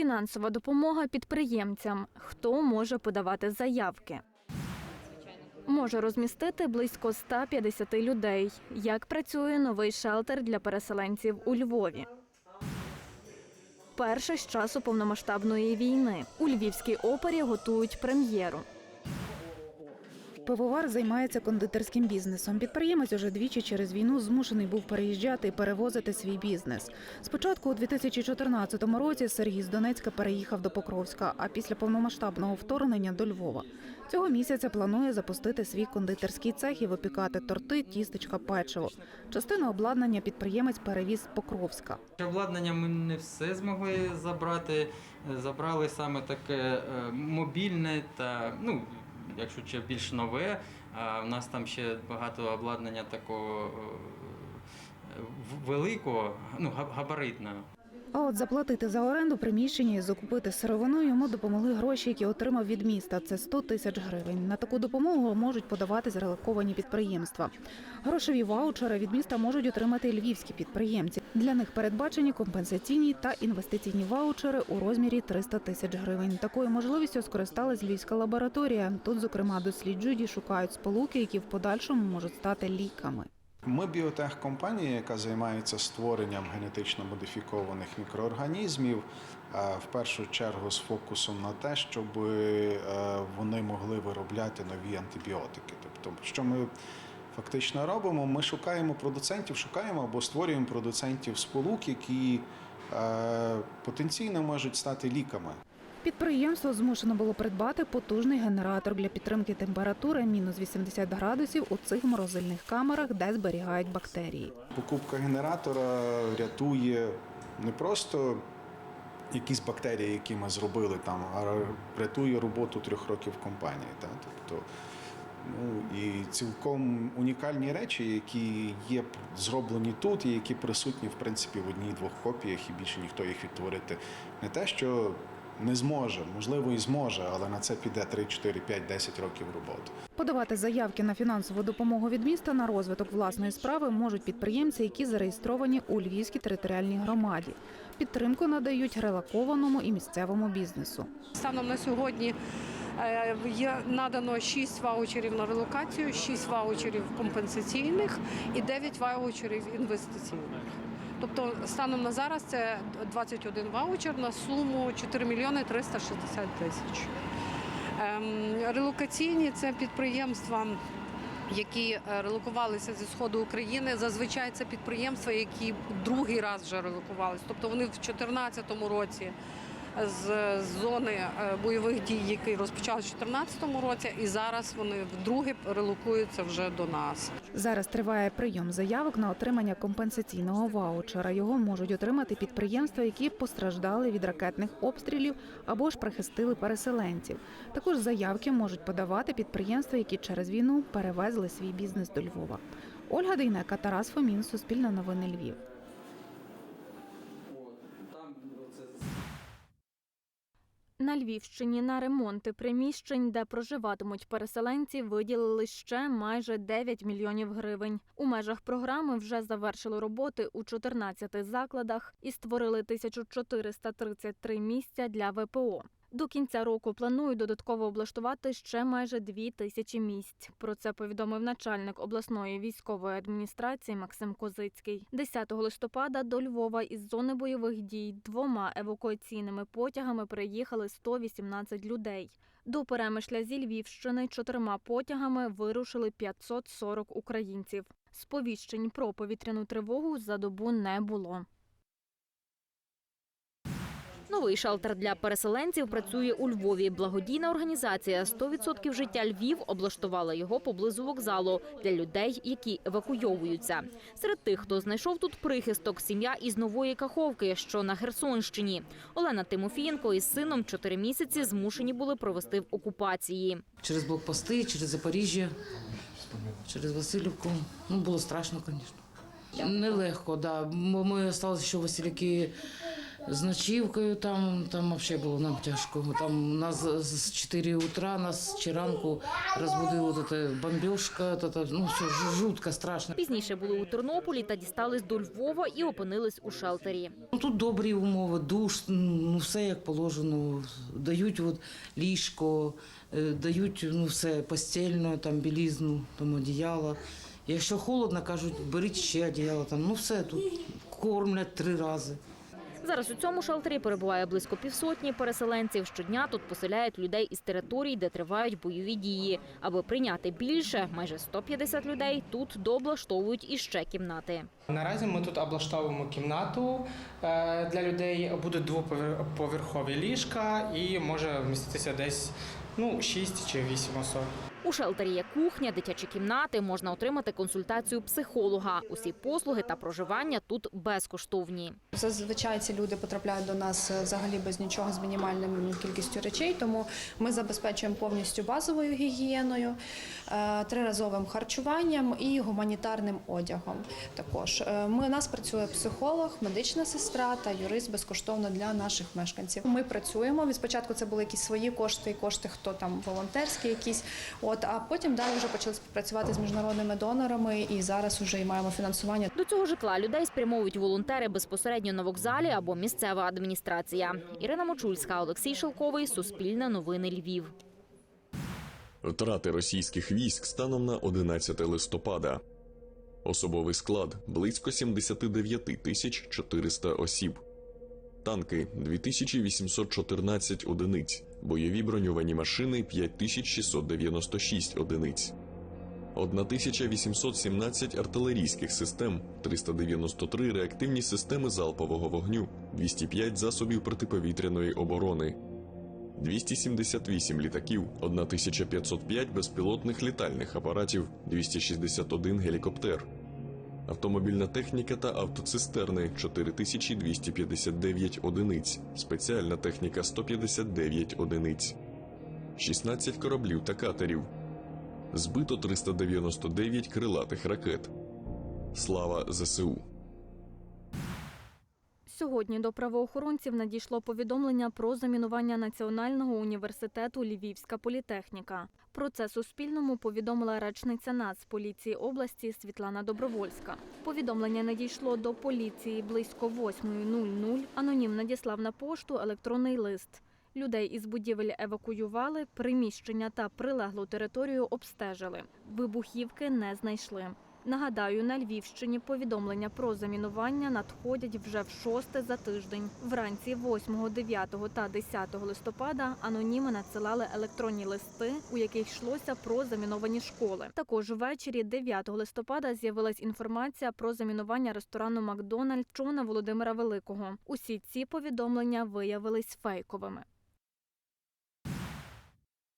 Фінансова допомога підприємцям. Хто може подавати заявки? Може розмістити близько 150 людей. Як працює новий шелтер для переселенців у Львові? Перше з часу повномасштабної війни. У Львівській опері готують прем'єру. Пивовар займається кондитерським бізнесом. Підприємець уже двічі через війну змушений був переїжджати і перевозити свій бізнес. Спочатку у 2014 році Сергій з Донецька переїхав до Покровська, а після повномасштабного вторгнення до Львова. Цього місяця планує запустити свій кондитерський цех і випікати торти, тістечка, печиво. Частину обладнання підприємець перевіз з Покровська. Обладнання ми не все змогли забрати. Забрали саме таке е, мобільне та, ну, якщо ще більш нове, а в нас там ще багато обладнання такого е, великого, ну, габаритного. А от заплатити за оренду приміщення і закупити сировину йому допомогли гроші, які отримав від міста. Це 100 тисяч гривень. На таку допомогу можуть подавати зрелоковані підприємства. Грошові ваучери від міста можуть отримати львівські підприємці. Для них передбачені компенсаційні та інвестиційні ваучери у розмірі 300 тисяч гривень. Такою можливістю скористалась львівська лабораторія. Тут, зокрема, досліджують і шукають сполуки, які в подальшому можуть стати ліками. Ми біотехкомпанія, яка займається створенням генетично модифікованих мікроорганізмів, е, в першу чергу з фокусом на те, щоб е, вони могли виробляти нові антибіотики. Тобто, що ми фактично робимо? Ми шукаємо продуцентів, шукаємо або створюємо продуцентів сполук, які е, потенційно можуть стати ліками. Підприємство змушено було придбати потужний генератор для підтримки температури мінус 80 градусів у цих морозильних камерах, де зберігають бактерії. Покупка генератора рятує не просто якісь бактерії, які ми зробили там, а рятує роботу трьох років компанії. Та? Тобто, ну, і цілком унікальні речі, які є зроблені тут, і які присутні в принципі в одній-двох копіях, і більше ніхто їх відтворити не те, що не зможе, можливо, і зможе, але на це піде 3, 4, 5, 10 років роботи. Подавати заявки на фінансову допомогу від міста на розвиток власної справи можуть підприємці, які зареєстровані у Львівській територіальній громаді. Підтримку надають релакованому і місцевому бізнесу. Станом на сьогодні є надано 6 ваучерів на релокацію, 6 ваучерів компенсаційних і 9 ваучерів інвестиційних. Тобто станом на зараз це 21 ваучер на суму 4 мільйони 360 тисяч. Ем, Релокаційні це підприємства. Які е, релокувалися зі сходу України, зазвичай це підприємства, які другий раз вже релокувалися. Тобто вони в 2014 році з зони е, бойових дій, який розпочався в 2014 році, і зараз вони вдруге релокуються вже до нас. Зараз триває прийом заявок на отримання компенсаційного ваучера. Його можуть отримати підприємства, які постраждали від ракетних обстрілів або ж прихистили переселенців. Також заявки можуть подавати підприємства, які через війну перевезли свій бізнес до Львова. Ольга Дейнека, Тарас Фомін, Суспільне новини Львів. На Львівщині на ремонти приміщень, де проживатимуть переселенці, виділили ще майже 9 мільйонів гривень. У межах програми вже завершили роботи у 14 закладах і створили 1433 місця для ВПО. До кінця року планують додатково облаштувати ще майже дві тисячі місць. Про це повідомив начальник обласної військової адміністрації Максим Козицький. 10 листопада до Львова із зони бойових дій двома евакуаційними потягами приїхали 118 людей. До Перемишля зі Львівщини чотирма потягами вирушили 540 українців. Сповіщень про повітряну тривогу за добу не було. Новий шелтер для переселенців працює у Львові. Благодійна організація «100% життя Львів облаштувала його поблизу вокзалу для людей, які евакуйовуються. Серед тих, хто знайшов тут прихисток, сім'я із нової каховки, що на Херсонщині. Олена Тимофієнко із сином чотири місяці змушені були провести в окупації. Через блокпости, через Запоріжжя, через Васильівку. Ну, було страшно, звісно. Нелегко, да. Бо Ми залишилися ще у Василівки З ночівкою там, там взагалі було нам тяжко. Там нас з- з 4 утра, нас чи ранку розбудила вот это, ну все ж- жутко, страшно. Пізніше були у Тернополі та дістались до Львова і опинились у шелтері. Ну, тут добрі умови, душ, ну все як положено. Дають от ліжко, е, дають ну, все постільне, там білізну, там одіяло. Якщо холодно, кажуть, беріть ще одіяло, там, ну все тут кормлять три рази. Зараз у цьому шелтері перебуває близько півсотні переселенців. Щодня тут поселяють людей із територій, де тривають бойові дії. Аби прийняти більше, майже 150 людей тут дооблаштовують іще кімнати. Наразі ми тут облаштовуємо кімнату е, для людей. Будуть двоповерхові ліжка і може вміститися десь ну 6 чи 8 особ. У шелтері є кухня, дитячі кімнати, можна отримати консультацію психолога. Усі послуги та проживання тут безкоштовні. Зазвичай ці люди потрапляють до нас е, взагалі без нічого з мінімальною кількістю речей, тому ми забезпечуємо повністю базовою гігієною, е, триразовим харчуванням і гуманітарним одягом. Також Е, ми у нас працює психолог, медична сестра та юрист безкоштовно для наших мешканців. Ми працюємо. Від спочатку це були якісь свої кошти, і кошти, хто там волонтерські, якісь. От а потім далі вже почали співпрацювати з міжнародними донорами, і зараз вже і маємо фінансування До цього житла людей спрямовують волонтери безпосередньо на вокзалі або місцева адміністрація. Ірина Мочульська, Олексій Шелковий, Суспільне новини Львів. Втрати російських військ станом на 11 листопада. Особовий склад близько 79 тисяч 400 осіб. Танки 2814 одиниць. Бойові броньовані машини 5696 одиниць. 1817 артилерійських систем, 393 реактивні системи залпового вогню, 205 засобів протиповітряної оборони, 278 літаків, 1505 безпілотних літальних апаратів, 261 гелікоптер, автомобільна техніка та автоцистерни 4259 одиниць, спеціальна техніка 159 одиниць, 16 кораблів та катерів, збито 399 крилатих ракет. Слава ЗСУ! Сьогодні до правоохоронців надійшло повідомлення про замінування Національного університету Львівська політехніка. Про це Суспільному повідомила речниця Нацполіції області Світлана Добровольська. Повідомлення надійшло до поліції близько 8.00. Анонім надіслав на пошту електронний лист. Людей із будівель евакуювали, приміщення та прилеглу територію обстежили. Вибухівки не знайшли. Нагадаю, на Львівщині повідомлення про замінування надходять вже в шосте за тиждень. Вранці 8, 9 та 10 листопада аноніми надсилали електронні листи, у яких йшлося про заміновані школи. Також ввечері 9 листопада з'явилась інформація про замінування ресторану Макдональд Чона Володимира Великого. Усі ці повідомлення виявились фейковими.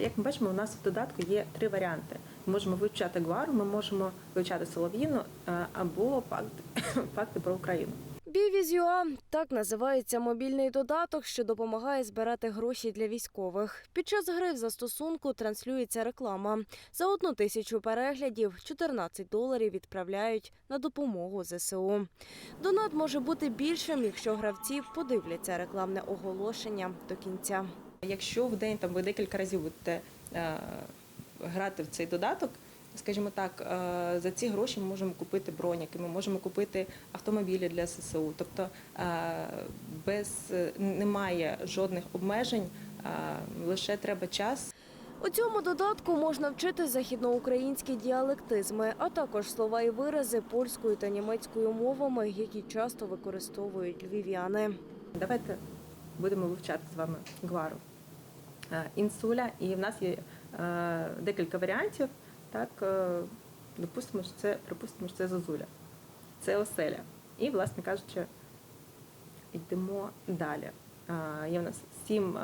Як ми бачимо, у нас в додатку є три варіанти. Ми можемо вивчати гвару, ми можемо вивчати солов'їну е, або факти, факти про Україну. Бівізюа так називається мобільний додаток, що допомагає збирати гроші для військових. Під час гри в застосунку транслюється реклама. За одну тисячу переглядів 14 доларів відправляють на допомогу ЗСУ. Донат може бути більшим, якщо гравці подивляться рекламне оголошення до кінця. Якщо в день там ви декілька разів будете е, грати в цей додаток, скажімо так, е, за ці гроші ми можемо купити броніки, ми можемо купити автомобілі для ССУ. Тобто е, без немає жодних обмежень, е, лише треба час. У цьому додатку можна вчити західноукраїнські діалектизми, а також слова і вирази польською та німецькою мовами, які часто використовують львів'яни. Давайте будемо вивчати з вами гвару. Е, Інсуля, і в нас є е, декілька варіантів. Так, е, допустимо, що це, припустимо, що це зозуля, це оселя. І, власне кажучи, йдемо далі. Є в нас сім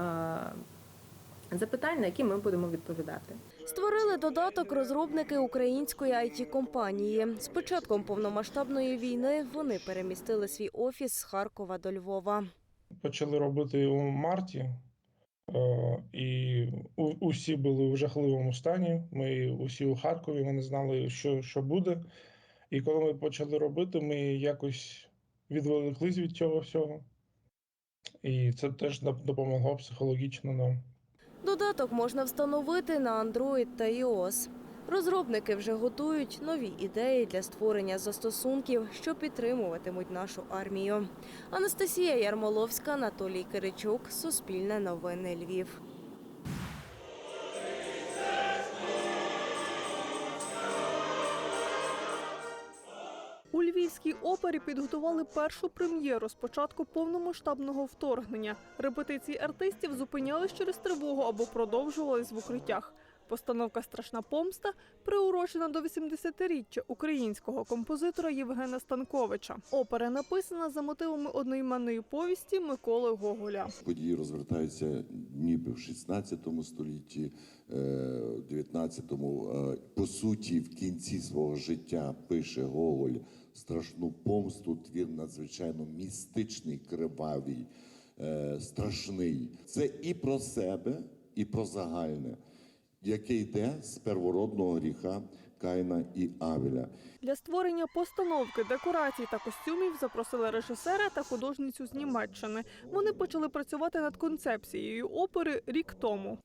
запитань, на які ми будемо відповідати. Створили додаток розробники української it компанії. З початком повномасштабної війни вони перемістили свій офіс з Харкова до Львова. Почали робити у марті, е, і усі були в жахливому стані. Ми усі у Харкові, ми не знали, що, що буде. І коли ми почали робити, ми якось відволіклись від цього всього. і це теж допомогло психологічно нам. Додаток можна встановити на Android та iOS. Розробники вже готують нові ідеї для створення застосунків, що підтримуватимуть нашу армію. Анастасія Ярмоловська, Анатолій Киричук, Суспільне новини Львів. У Львівській опері підготували першу прем'єру з початку повномасштабного вторгнення. Репетиції артистів зупинялись через тривогу або продовжувались в укриттях. Постановка Страшна помста приурочена до 80-річчя українського композитора Євгена Станковича. Опера написана за мотивами одноіменної повісті Миколи Гоголя. Події розгортаються ніби в 16 столітті, е, 19-му. Е, По суті, в кінці свого життя пише Гоголь страшну помсту. Твір надзвичайно містичний, кривавий, е, страшний. Це і про себе, і про загальне, яке йде з первородного гріха Каїна і Авеля. Для створення постановки, декорацій та костюмів запросили режисера та художницю з Німеччини. Вони почали працювати над концепцією опери рік тому.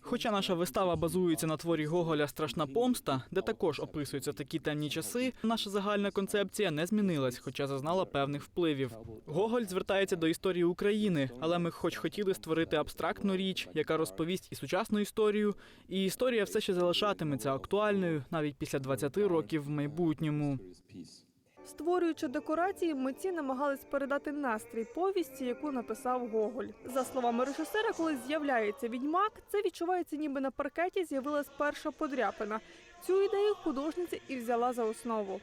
Хоча наша вистава базується на творі Гоголя Страшна помста, де також описуються такі темні часи, наша загальна концепція не змінилась, хоча зазнала певних впливів. Гоголь звертається до історії України, але ми хоч хотіли створити абстрактну річ, яка розповість і сучасну історію, і історія все ще залишатиметься актуальною навіть після 20 років майбутньому. Створюючи декорації, митці намагались передати настрій повісті, яку написав Гоголь. За словами режисера, коли з'являється відьмак, це відчувається, ніби на паркеті з'явилась перша подряпина. Цю ідею художниця і взяла за основу.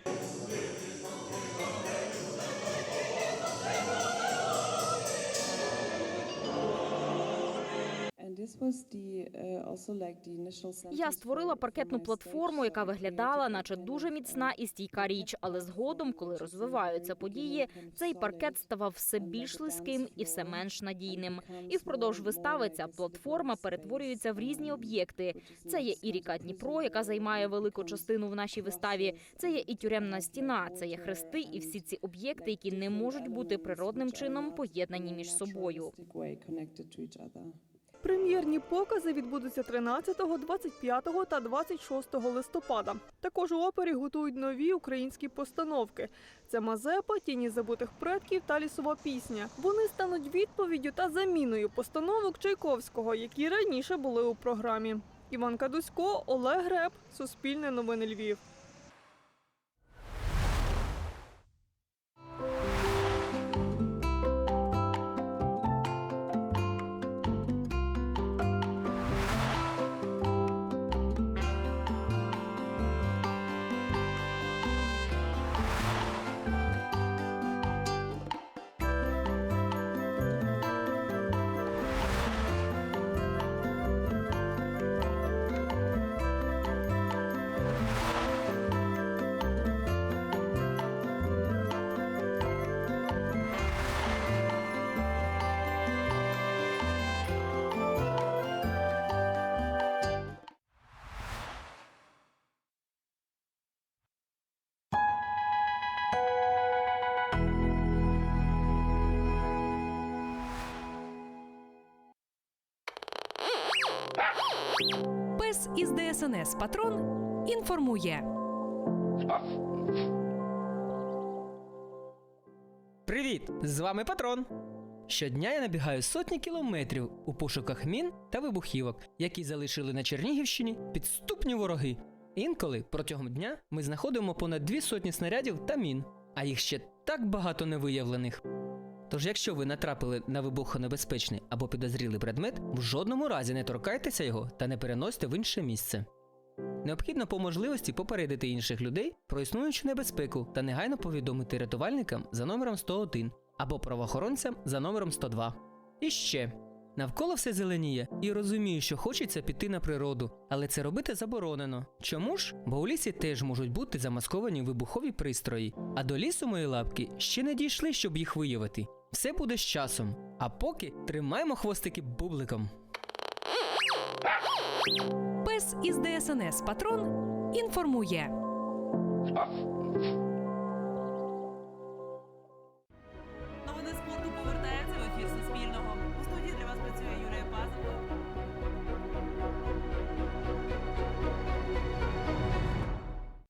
Я створила паркетну платформу, яка виглядала, наче дуже міцна і стійка річ. Але згодом, коли розвиваються події, цей паркет ставав все більш лиским і все менш надійним. І впродовж вистави ця платформа перетворюється в різні об'єкти. Це є і ріка Дніпро, яка займає велику частину в нашій виставі. Це є і тюремна стіна, це є хрести, і всі ці об'єкти, які не можуть бути природним чином поєднані між собою. Прем'єрні покази відбудуться 13, 25 та 26 листопада. Також у опері готують нові українські постановки. Це Мазепа, Тіні забутих предків та лісова пісня. Вони стануть відповіддю та заміною постановок Чайковського, які раніше були у програмі. Іван Кадусько, Олег Греб, Суспільне новини Львів. Пес із ДСНС Патрон інформує. Привіт! З вами Патрон. Щодня я набігаю сотні кілометрів у пошуках мін та вибухівок, які залишили на Чернігівщині підступні вороги. Інколи протягом дня ми знаходимо понад дві сотні снарядів та мін, а їх ще так багато невиявлених. Тож, якщо ви натрапили на вибухонебезпечний або підозрілий предмет, в жодному разі не торкайтеся його та не переносьте в інше місце. Необхідно по можливості попередити інших людей про існуючу небезпеку та негайно повідомити рятувальникам за номером 101 або правоохоронцям за номером 102. І ще навколо все зеленіє, і розумію, що хочеться піти на природу, але це робити заборонено. Чому ж? Бо у лісі теж можуть бути замасковані вибухові пристрої, а до лісу мої лапки ще не дійшли, щоб їх виявити. Все буде з часом. А поки тримаємо хвостики бубликом. Пес із ДСНС Патрон інформує.